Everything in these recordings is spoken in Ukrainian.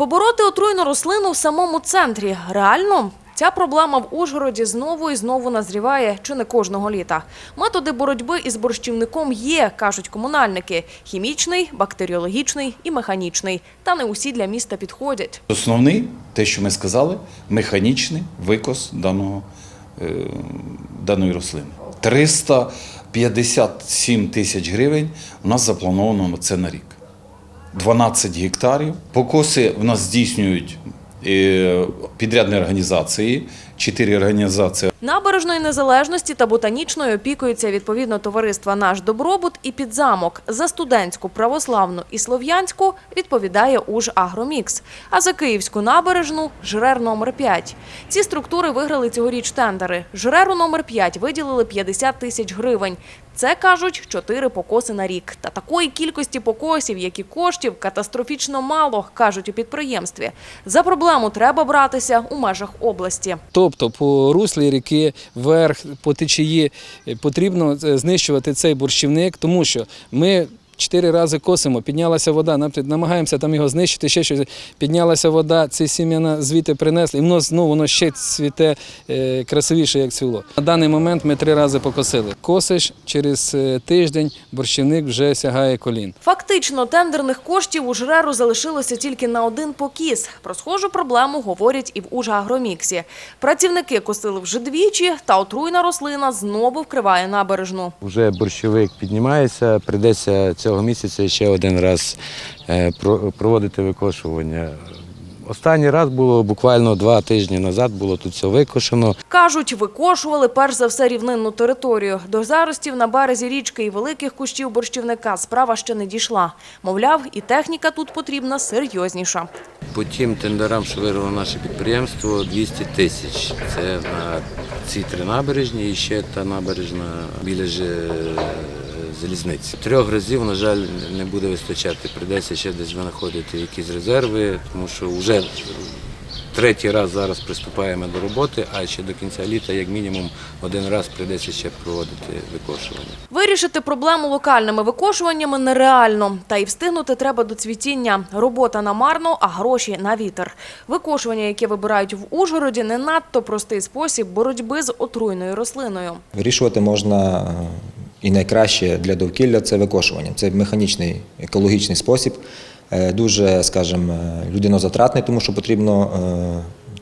Побороти отруйну рослину в самому центрі реально? Ця проблема в Ужгороді знову і знову назріває чи не кожного літа. Методи боротьби із борщівником є, кажуть комунальники: хімічний, бактеріологічний і механічний. Та не усі для міста підходять. Основний, те, що ми сказали, механічний викос даного, е, даної рослини. 357 тисяч гривень у нас заплановано на це на рік. 12 гектарів. Покоси в нас здійснюють е, підрядні організації, 4 організації Набережної незалежності та ботанічної опікуються відповідно товариства Наш добробут і підзамок. За студентську, православну і слов'янську відповідає Ужагромікс. А за київську набережну жрер номер 5 Ці структури виграли цьогоріч тендери. Жреру номер 5 виділили 50 тисяч гривень. Це кажуть чотири покоси на рік. Та такої кількості покосів, як і коштів, катастрофічно мало, кажуть у підприємстві. За проблему треба братися у межах області. Тобто по руслі ріки, вверх, по течії е, потрібно е, знищувати цей борщівник, тому що ми. Чотири рази косимо, піднялася вода, намагаємося там його знищити, ще щось. Піднялася вода, ці сім'яна звідти принесли, і воно знову воно ще цвіте е, красивіше, як цвіло. На даний момент ми три рази покосили. Косиш через е, тиждень, борщівник вже сягає колін. Фактично, тендерних коштів у жреру залишилося тільки на один покіс. Про схожу проблему говорять і в Ужагроміксі. Працівники косили вже двічі, та отруйна рослина знову вкриває набережну. Вже борщовик піднімається, прийдеться цього місяця ще один раз е, проводити викошування. Останній раз було буквально два тижні назад, було тут все викошено. Кажуть, викошували перш за все рівнинну територію. До заростів на березі річки і великих кущів борщівника справа ще не дійшла. Мовляв, і техніка тут потрібна серйозніша. По тим тендерам, що виграло наше підприємство, 200 тисяч. Це на ці три набережні і ще та набережна біля ж- залізниці. Трьох разів, на жаль, не буде вистачати. Прийдеться ще десь знаходити якісь резерви, тому що вже третій раз зараз приступаємо до роботи, а ще до кінця літа, як мінімум, один раз прийдеться ще проводити викошування. Вирішити проблему локальними викошуваннями нереально. Та й встигнути треба до цвітіння. Робота намарно, а гроші на вітер. Викошування, яке вибирають в Ужгороді, не надто простий спосіб боротьби з отруйною рослиною. Вирішувати можна і найкраще для довкілля це викошування. Це механічний екологічний спосіб, е, дуже, скажімо, е, людинозатратний, тому що потрібно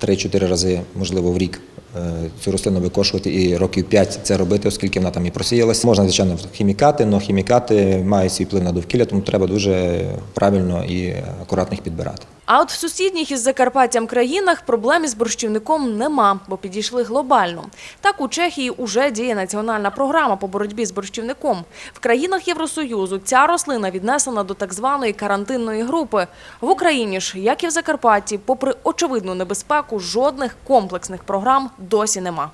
е, 3-4 рази, можливо, в рік е, цю рослину викошувати і років 5 це робити, оскільки вона там і просіялась. Можна, звичайно, хімікати, але хімікати мають свій вплив на довкілля, тому треба дуже правильно і акуратно їх підбирати. А от в сусідніх із Закарпаттям країнах проблем із борщівником нема, бо підійшли глобально. Так у Чехії уже діє національна програма по боротьбі з борщівником. В країнах Євросоюзу ця рослина віднесена до так званої карантинної групи. В Україні ж, як і в Закарпатті, попри очевидну небезпеку, жодних комплексних програм досі нема.